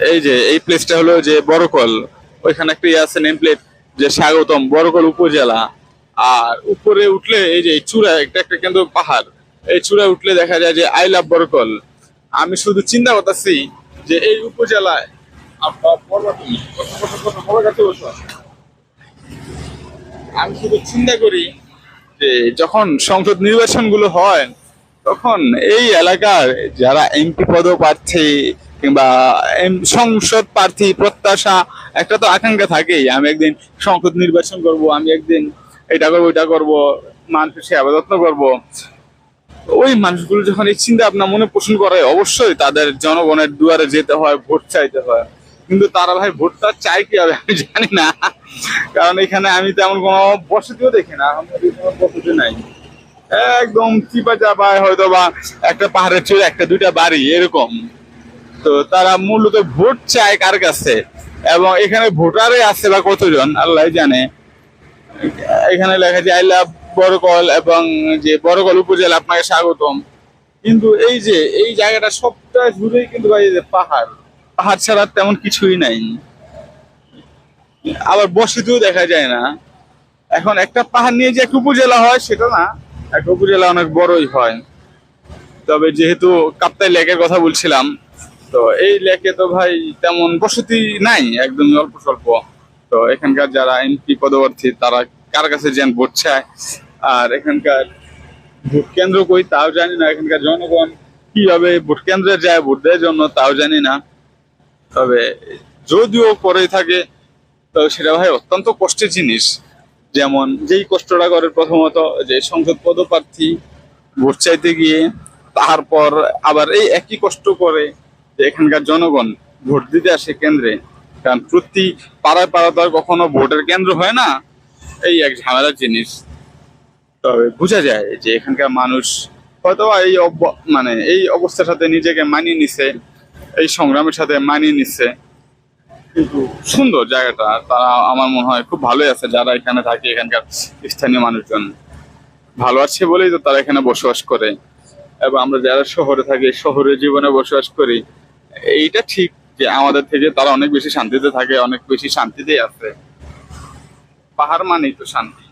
এই যে, এই প্লেসটা হলো যে বড়কল। ওইখানে একটা ইয়ে আছে নেম প্লেট যে স্বাগতম, বড়কল উপজেলা। আর উপরে উঠলে এই যে চূড়া একটা একটা কিন্তু পাহাড়। এই চূড়া উঠলে দেখা যায় যে আই লাভ বড়কল। আমি শুধু চিন্তা করতেছি যে এই উপজেলায়। আমি শুধু চিন্তা করি যে যখন সংসদ নির্বাচনগুলো হয়, তখন এই এলাকার যারা এমপি পদপ্রার্থী কিংবা সংসদ প্রার্থী প্রত্যাশা, একটা তো আকাঙ্ক্ষা থাকেই। আমি একদিন সংসদ নির্বাচন করব, আমি একদিন এটা করব এটা করব, মানুষের সেবা যত্ন করব। ওই মানুষগুলো যখন এই চিন্তা আপনার মনে পোষণ করে, অবশ্যই তাদের জনগণের দুয়ারে যেতে হয়, ভোট চাইতে হয়। কিন্তু তারা ভাই ভোটটা চাই কি হবে আমি জানি না। কারণ এখানে আমি তেমন কোনো বসতিও দেখি না বসতি নাই। একদম চিপা চাপায় হয়তো বা একটা পাহাড়ের চূড়ে, একটা দুইটা বাড়ি, এরকম। তো তারা মূলত ভোট চায় কার কাছে? এবং এখানে ভোটারে আছে বা কতজন? আল্লাহ জানে। এখানে লেখা যায় আই লাভ বড়কল এবং যে বড়কল উপজেলা, আপনাকে স্বাগতম। কিন্তু এই যে, এই জায়গাটা সবটা জুড়েই কিন্তু ভাই যে পাহাড়। পাহাড় ছাড়া তেমন কিছুই নাই। আবার বসতিও দেখা যায় না। এখন একটা পাহাড় নিয়ে যে একটা উপজেলা হয়, সেটা না। একটা উপজেলা অনেক বড়ই হয়। তবে যেহেতু কাপ্তাই লেকের কথা বলছিলাম তো এই লেকে তো ভাই তেমন বসতি নাই একদম অল্প স্বল্প। তো এখানকার যারা এমপি পদপ্রার্থী, তারা কার কাছে যান ভোট চায়? আর এখানকার ভোট কেন্দ্র কই তাও জানি না, এখানকার জনগণ কীভাবে ভোট কেন্দ্রে যায়, ভোট দেওয়ার জন্য তাও জানি না। তবে যদিও করে থাকে, তো সেটা ভাই অত্যন্ত কষ্টের জিনিস। যেমন যেই কষ্টটা করে প্রথমত যে সংসদ পদপ্রার্থী ভোট চাইতে গিয়ে, তারপর আবার এই একই কষ্ট করে যে এখানকার জনগণ ভোট দিতে আসে কেন্দ্রে, কারণ প্রতি পাড়ায় পাড়া তো আর কখনো ভোটের কেন্দ্র হয় না, এই এক ঝামেলার জিনিস। তবে বোঝা যায় যে এখানকার মানুষ হয়তো এই মানে এই অবস্থার সাথে নিজেকে মানিয়ে নিছে, এই সংগ্রামের সাথে মানিয়ে নিচ্ছে কিন্তু সুন্দর জায়গাটা তারা আমার মনে হয় খুব ভালোই আছে যারা এখানে থাকে, এখানকার স্থানীয় মানুষজন। ভালো আছে বলেই তো তারা এখানে বসবাস করে। এবং আমরা যারা শহরে থাকি শহরে জীবনে বসবাস করি এইটা ঠিক যে আমাদের থেকে তারা অনেক বেশি শান্তিতে থাকে, অনেক বেশি শান্তিতে আছে। পাহাড় মানেই তো শান্তি।